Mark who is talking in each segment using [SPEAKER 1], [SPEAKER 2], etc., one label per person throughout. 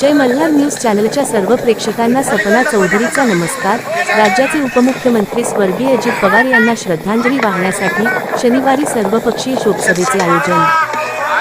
[SPEAKER 1] जय Malhar news चॅनलच्या सर्व प्रेक्षकांना सपना चौधरीचा नमस्कार. राज्याचे उपमुख्यमंत्री स्वर्गीय अजित पवार यांना श्रद्धांजली वाहण्यासाठी शनिवारी सर्वपक्षीय शोकसभेचे आयोजन.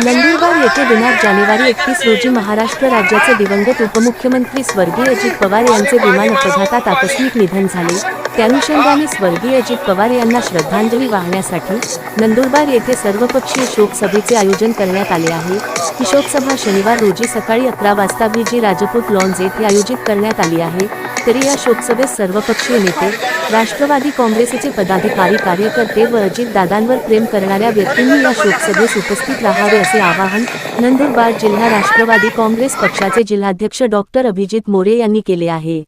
[SPEAKER 1] नंदुरबार येथे दिनांक जानेवारी एकतीस रोजी महाराष्ट्र राज्याचे दिवंगत उपमुख्यमंत्री स्वर्गीय अजित पवार यांचे विमान अपघातात आकस्मिक निधन झाले. त्यानुषंगाने स्वर्गीय अजित पवार यांना श्रद्धांजली वाहण्यासाठी नंदुरबार येथे सर्वपक्षीय शोकसभेचे आयोजन करण्यात आले आहे. ही शोकसभा शनिवार रोजी सकाळी अकरा वाजता विजी राजपूत लॉन्ज येथे आयोजित करण्यात आली आहे. तरी या शोकसभेत सर्वपक्षीय नेते राष्ट्रवादी काँग्रेसचे पदाधिकारी कार्यकर्ते व अजित दादांवर प्रेम करणाऱ्या व्यक्तींनी या शोकसभेस उपस्थित राहावे असे आवाहन नंदुरबार जिल्हा राष्ट्रवादी काँग्रेस पक्षाचे जिल्हाध्यक्ष डॉक्टर अभिजित मोरे यांनी केले आहे.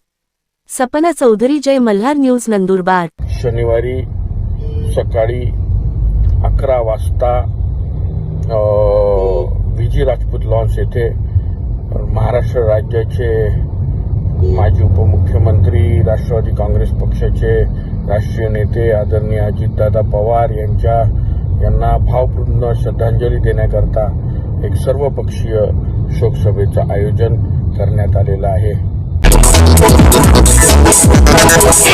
[SPEAKER 1] सपना चौधरी जय मल्हार न्यूज नंदुरबार.
[SPEAKER 2] शनिवारी सकाळी अकरा वाजता विजी राजपूत लॉन्स येथे महाराष्ट्र राज्याचे माजी उपमुख्यमंत्री राष्ट्रवादी काँग्रेस पक्षाचे राष्ट्रीय नेते आदरणीय अजितदादा पवार यांच्या यांना भावपूर्ण श्रद्धांजली देण्याकरता एक सर्वपक्षीय शोकसभेचं आयोजन करण्यात आलेलं आहे.
[SPEAKER 3] Let's go.